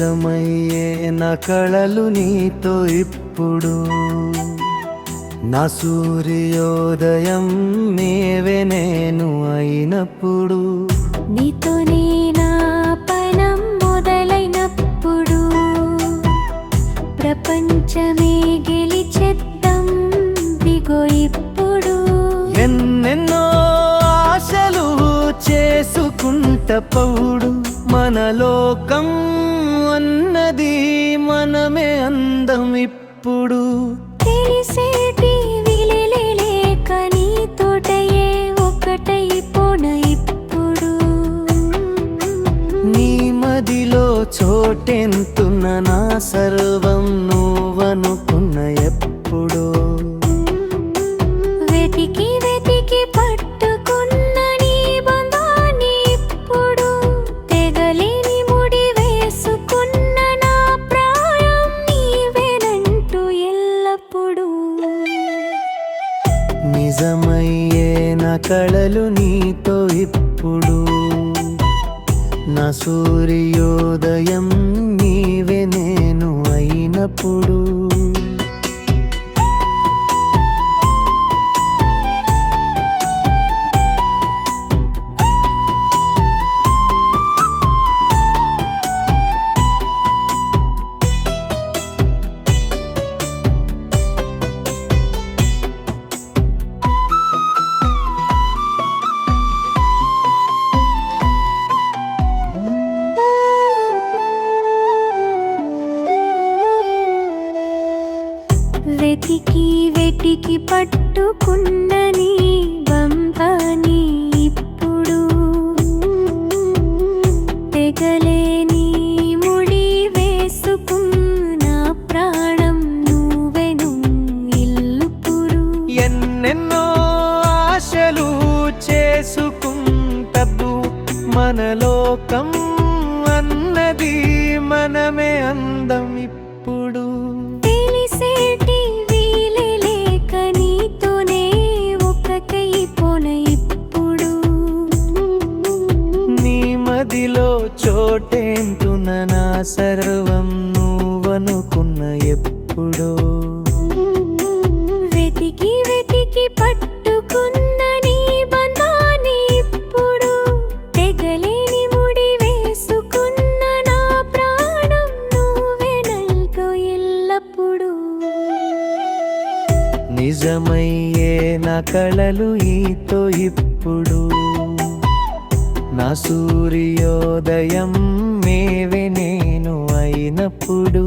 నిజమయ్యే నా కళలు నీతో ఇప్పుడు. నా సూర్యోదయం నీవే నేను అయినప్పుడు. నీతోనే నా పనం మొదలైనప్పుడు. ప్రపంచమే గెలిచెద్దాం దిగో ఇప్పుడు. ఎన్నెన్నో ఆశలు చేసుకుంట పౌడు మన లోకం అన్నది మనమే అందం ఇప్పుడు తెలిసేటి విలువలేక నీతోటయే ఒకటైపోన ఇప్పుడు. నీ మదిలో చోటెంతున్న నా సర్వం నిజమయ్యే నా కళలు నీతో ఇప్పుడు. నా సూర్యోదయం నీవే నేను అయినప్పుడు. వెతికి వెతికి పట్టుకున్న నీ బంధాన్ని ఇప్పుడు తెగలేని ముడి వేసుకున్న ప్రాణం నువ్వెను ఇల్లుపురు ఎన్నెన్నో ఆశలు చేసుకుంటూ మన లోకం అన్నది మనమే అందం ఇప్పుడు. మదిలో చోటేంటున నా సర్వం నువ్వనుకున్న ఎప్పుడో. వెతికి వెతికి పట్టుకున్న నీ బంధాన్ని ఇప్పుడు తెగలేని ముడి వేసుకున్న నా ప్రాణం నువ్వే నల్గో ఎల్లప్పుడూ. నిజమయ్యే నా కళలు ఈతో ఇప్పుడు నా సూర్యోదయం మేవే నేను అయినప్పుడు